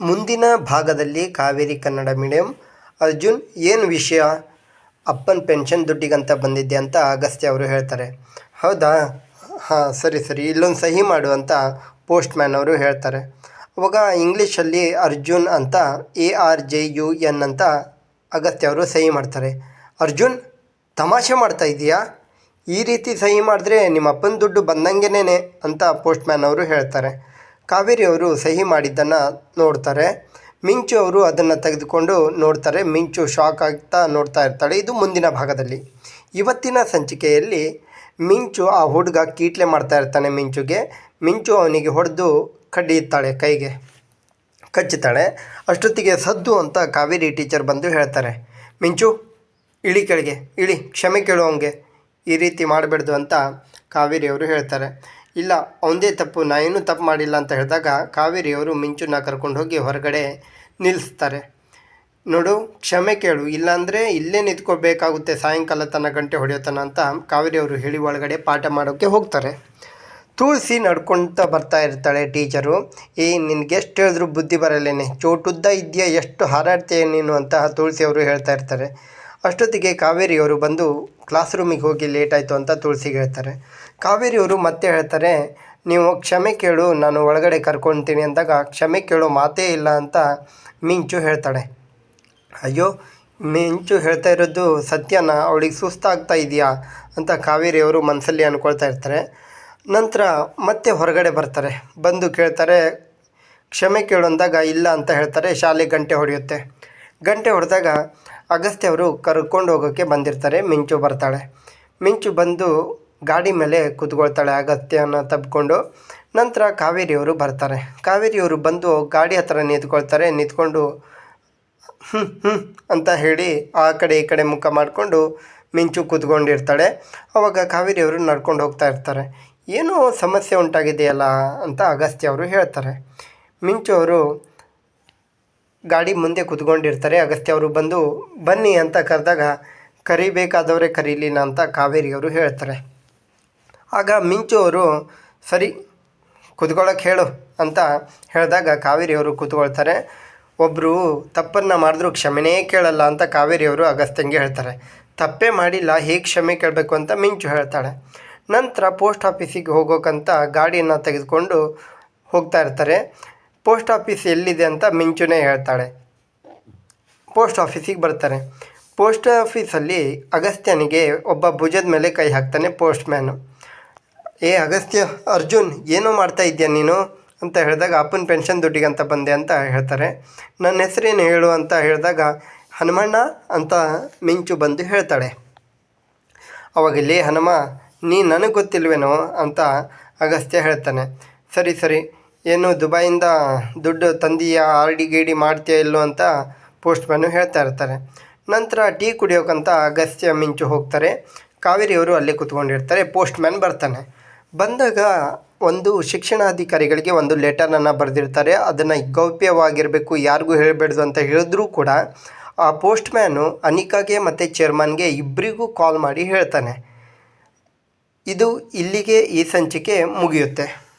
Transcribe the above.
ಮುಂದಿನ ಭಾಗದಲ್ಲಿ ಕಾವೇರಿ ಕನ್ನಡ ಮೀಡಿಯಂ. ಅರ್ಜುನ್, ಏನು ವಿಷಯ? ಅಪ್ಪನ ಪೆನ್ಷನ್ ದುಡ್ಡಿಗಂತ ಬಂದಿದ್ದೆ ಅಂತ ಅಗಸ್ತ್ಯ ಅವರು ಹೇಳ್ತಾರೆ. ಹೌದಾ? ಹಾಂ, ಸರಿ ಸರಿ. ಇಲ್ಲೊಂದು ಸಹಿ ಮಾಡು ಅಂತ ಪೋಸ್ಟ್ ಮ್ಯಾನ್ ಅವರು ಹೇಳ್ತಾರೆ. ಅವಾಗ ಇಂಗ್ಲೀಷಲ್ಲಿ ಅರ್ಜುನ್ ಅಂತ, A R J U N ಅಂತ ಅಗಸ್ತ್ಯ ಅವರು ಸಹಿ ಮಾಡ್ತಾರೆ. ಅರ್ಜುನ್, ತಮಾಷೆ ಮಾಡ್ತಾ ಇದೆಯಾ? ಈ ರೀತಿ ಸಹಿ ಮಾಡಿದ್ರೆ ನಿಮ್ಮ ಅಪ್ಪನ ದುಡ್ಡು ಬಂದಂಗೆನೇ ಅಂತ ಪೋಸ್ಟ್ ಮ್ಯಾನ್ ಅವರು ಹೇಳ್ತಾರೆ. ಕಾವೇರಿ ಅವರು ಸಹಿ ಮಾಡಿದ್ದನ್ನು ನೋಡ್ತಾರೆ. ಮಿಂಚು ಅವರು ಅದನ್ನು ತೆಗೆದುಕೊಂಡು ನೋಡ್ತಾರೆ. ಮಿಂಚು ಶಾಕ್ ಆಗ್ತಾ ನೋಡ್ತಾ ಇರ್ತಾಳೆ. ಇದು ಮುಂದಿನ ಭಾಗದಲ್ಲಿ. ಇವತ್ತಿನ ಸಂಚಿಕೆಯಲ್ಲಿ ಮಿಂಚು ಆ ಹುಡುಗ ಕೀಟ್ಲೆ ಮಾಡ್ತಾ ಇರ್ತಾನೆ ಮಿಂಚುಗೆ. ಮಿಂಚು ಅವನಿಗೆ ಹೊಡೆದು ಕಡ್ಡಿಯುತ್ತಾಳೆ, ಕೈಗೆ ಕಚ್ಚುತ್ತಾಳೆ. ಅಷ್ಟೊತ್ತಿಗೆ ಸದ್ದು ಅಂತ ಕಾವೇರಿ ಟೀಚರ್ ಬಂದು ಹೇಳ್ತಾರೆ, ಮಿಂಚು, ಇಳಿ ಕೆಳಗೆ, ಇಳಿ, ಕ್ಷಮೆ ಕೇಳುವಂಗೆ ಈ ರೀತಿ ಮಾಡಬೇಡ್ದು ಅಂತ ಕಾವೇರಿಯವರು ಹೇಳ್ತಾರೆ. ಇಲ್ಲ, ಅವನದೇ ತಪ್ಪು, ನಾ ಏನೂ ತಪ್ಪು ಮಾಡಿಲ್ಲ ಅಂತ ಹೇಳಿದಾಗ ಕಾವೇರಿಯವರು ಮಿಂಚುನ ಕರ್ಕೊಂಡು ಹೋಗಿ ಹೊರಗಡೆ ನಿಲ್ಲಿಸ್ತಾರೆ. ನೋಡು, ಕ್ಷಮೆ ಕೇಳು, ಇಲ್ಲಾಂದರೆ ಇಲ್ಲೇ ನಿಂತ್ಕೋಬೇಕಾಗುತ್ತೆ ಸಾಯಂಕಾಲ ತನ್ನ ಗಂಟೆ ಹೊಡೆಯೋತನ ಅಂತ ಕಾವೇರಿಯವರು ಹೇಳಿ ಒಳಗಡೆ ಪಾಠ ಮಾಡೋಕ್ಕೆ ಹೋಗ್ತಾರೆ. ತುಳಸಿ ನಡ್ಕೊಳ್ತಾ ಬರ್ತಾ ಇರ್ತಾಳೆ ಟೀಚರು. ಏ, ನಿನಗೆ ಎಷ್ಟು ಹೇಳಿದ್ರು ಬುದ್ಧಿ ಬರಲ್ಲೇನೆ, ಚೋಟುದ್ದ ಇದೆಯಾ, ಎಷ್ಟು ಹಾರಾಡ್ತೀಯ ನೀನು ಅಂತ ತುಳಸಿ ಅವರು ಹೇಳ್ತಾ ಇರ್ತಾರೆ. ಅಷ್ಟೊತ್ತಿಗೆ ಕಾವೇರಿಯವರು ಬಂದು ಕ್ಲಾಸ್ ರೂಮಿಗೆ ಹೋಗಿ ಲೇಟ್ ಆಯಿತು ಅಂತ ತುಳಸಿಗೆ ಹೇಳ್ತಾರೆ. ಕಾವೇರಿಯವರು ಮತ್ತೆ ಹೇಳ್ತಾರೆ, ನೀವು ಕ್ಷಮೆ ಕೇಳು, ನಾನು ಒಳಗಡೆ ಕರ್ಕೊತೀನಿ ಅಂದಾಗ, ಕ್ಷಮೆ ಕೇಳೋ ಮಾತೇ ಇಲ್ಲ ಅಂತ ಮಿಂಚು ಹೇಳ್ತಾಳೆ. ಅಯ್ಯೋ, ಮಿಂಚು ಹೇಳ್ತಾ ಇರೋದು ಸತ್ಯನ? ಅವಳಿಗೆ ಸುಸ್ತಾಗ್ತಾ ಇದೆಯಾ? ಅಂತ ಕಾವೇರಿಯವರು ಮನಸ್ಸಲ್ಲಿ ಅಂದ್ಕೊಳ್ತಾ ಇರ್ತಾರೆ. ನಂತರ ಮತ್ತೆ ಹೊರಗಡೆ ಬರ್ತಾರೆ. ಬಂದು ಕೇಳ್ತಾರೆ, ಕ್ಷಮೆ ಕೇಳು ಅಂದಾಗ, ಇಲ್ಲ ಅಂತ ಹೇಳ್ತಾರೆ. ಶಾಲೆ ಗಂಟೆ ಹೊಡೆಯುತ್ತೆ. ಗಂಟೆ ಹೊಡೆದಾಗ ಅಗಸ್ತ್ಯ ಅವರು ಕರ್ಕೊಂಡು ಹೋಗೋಕ್ಕೆ ಬಂದಿರ್ತಾರೆ. ಮಿಂಚು ಬರ್ತಾಳೆ. ಮಿಂಚು ಬಂದು ಗಾಡಿ ಮೇಲೆ ಕೂತ್ಕೊಳ್ತಾಳೆ ಅಗಸ್ತ್ಯನ ತಬ್ಕೊಂಡು. ನಂತರ ಕಾವೇರಿಯವರು ಬರ್ತಾರೆ. ಕಾವೇರಿಯವರು ಬಂದು ಗಾಡಿ ಹತ್ರ ನಿಂತ್ಕೊಳ್ತಾರೆ. ನಿಂತ್ಕೊಂಡು ಅಂತ ಹೇಳಿ ಆ ಕಡೆ ಈ ಕಡೆ ಮುಖ ಮಾಡಿಕೊಂಡು ಮಿಂಚು ಕೂತ್ಕೊಂಡಿರ್ತಾಳೆ. ಅವಾಗ ಕಾವೇರಿಯವರು ನಡ್ಕೊಂಡು ಹೋಗ್ತಾ ಇರ್ತಾರೆ. ಏನೋ ಸಮಸ್ಯೆ ಉಂಟಾಗಿದೆಯಲ್ಲ ಅಂತ ಅಗಸ್ತ್ಯ ಅವರು ಹೇಳ್ತಾರೆ. ಮಿಂಚು ಅವರು ಗಾಡಿ ಮುಂದೆ ಕುತ್ಕೊಂಡಿರ್ತಾರೆ. ಅಗಸ್ತ್ಯ ಅವರು ಬಂದು, ಬನ್ನಿ ಅಂತ ಕರೆದಾಗ, ಕರಿಬೇಕಾದವರೇ ಕರೀಲಿಲ್ಲ ಅಂತ ಕಾವೇರಿಯವರು ಹೇಳ್ತಾರೆ. ಆಗ ಮಿಂಚು ಅವರು, ಸರಿ ಕುತ್ಕೊಳ್ಳೋಕೆ ಹೇಳು ಅಂತ ಹೇಳಿದಾಗ ಕಾವೇರಿಯವರು ಕೂತ್ಕೊಳ್ತಾರೆ. ಒಬ್ಬರು ತಪ್ಪನ್ನು ಮಾಡಿದ್ರು ಕ್ಷಮೆನೇ ಕೇಳಲ್ಲ ಅಂತ ಕಾವೇರಿಯವರು ಅಗಸ್ತ್ಯಂಗೆ ಹೇಳ್ತಾರೆ. ತಪ್ಪೇ ಮಾಡಿಲ್ಲ, ಹೇಗೆ ಕ್ಷಮೆ ಕೇಳಬೇಕು ಅಂತ ಮಿಂಚು ಹೇಳ್ತಾಳೆ. ನಂತರ ಪೋಸ್ಟ್ ಆಫೀಸಿಗೆ ಹೋಗೋಕ್ಕಂತ ಗಾಡಿಯನ್ನು ತೆಗೆದುಕೊಂಡು ಹೋಗ್ತಾ ಇರ್ತಾರೆ. ಪೋಸ್ಟ್ ಆಫೀಸ್ ಎಲ್ಲಿದೆ ಅಂತ ಮಿಂಚುನೇ ಹೇಳ್ತಾಳೆ. ಪೋಸ್ಟ್ ಆಫೀಸಿಗೆ ಬರ್ತಾರೆ. ಪೋಸ್ಟ್ ಆಫೀಸಲ್ಲಿ ಅಗಸ್ತ್ಯನಿಗೆ ಒಬ್ಬ ಭುಜದ ಮೇಲೆ ಕೈ ಹಾಕ್ತಾನೆ ಪೋಸ್ಟ್ ಮ್ಯಾನು. ಏ ಅಗಸ್ತ್ಯ, ಅರ್ಜುನ್, ಏನೋ ಮಾಡ್ತಾ ಇದೆಯಾ ನೀನು? ಅಂತ ಹೇಳಿದಾಗ, ಅಪ್ಪನ ಪೆನ್ಷನ್ ದುಡ್ಡಿಗಂತ ಬಂದೆ ಅಂತ ಹೇಳ್ತಾರೆ. ನನ್ನ ಹೆಸರೇನು ಹೇಳು? ಅಂತ ಹೇಳಿದಾಗ, ಹನುಮಣ್ಣ ಅಂತ ಮಿಂಚು ಬಂದು ಹೇಳ್ತಾಳೆ. ಅವಾಗ, ಲೇ ಹನುಮ ನೀ ನನಗೆ ಗೊತ್ತಿಲ್ವೇನೋ? ಅಂತ ಅಗಸ್ತ್ಯ ಹೇಳ್ತಾನೆ. ಸರಿ ಸರಿ ಏನು ದುಬೈಯಿಂದ ದುಡ್ಡು ತಂದೀಯಾ, ಆರ್ ಡಿ ಗಿ ಡಿ ಮಾಡ್ತೀಯಾ ಇಲ್ಲೋ ಅಂತ ಪೋಸ್ಟ್ಮ್ಯಾನು ಹೇಳ್ತಾ ಇರ್ತಾರೆ. ನಂತರ ಟೀ ಕುಡಿಯೋಕ್ಕಂತ ಅಗಸ್ತ್ಯ ಮಿಂಚು ಹೋಗ್ತಾರೆ. ಕಾವೇರಿಯವರು ಅಲ್ಲೇ ಕೂತ್ಕೊಂಡಿರ್ತಾರೆ, ಪೋಸ್ಟ್ ಮ್ಯಾನ್ ಬರ್ತಾನೆ. ಬಂದಾಗ ಒಂದು ಶಿಕ್ಷಣಾಧಿಕಾರಿಗಳಿಗೆ ಒಂದು ಲೆಟರನ್ನು ಬರೆದಿರ್ತಾರೆ. ಅದನ್ನು ಗೌಪ್ಯವಾಗಿರಬೇಕು, ಯಾರಿಗೂ ಹೇಳಬೇಡ್ದು ಅಂತ ಹೇಳಿದ್ರೂ ಕೂಡ ಆ ಪೋಸ್ಟ್ ಮ್ಯಾನು ಅನಿಕಾಗೆ ಮತ್ತು ಚೇರ್ಮನ್ಗೆ ಇಬ್ಬರಿಗೂ ಕಾಲ್ ಮಾಡಿ ಹೇಳ್ತಾನೆ. ಇದು ಇಲ್ಲಿಗೆ ಈ ಸಂಚಿಕೆ ಮುಗಿಯುತ್ತೆ.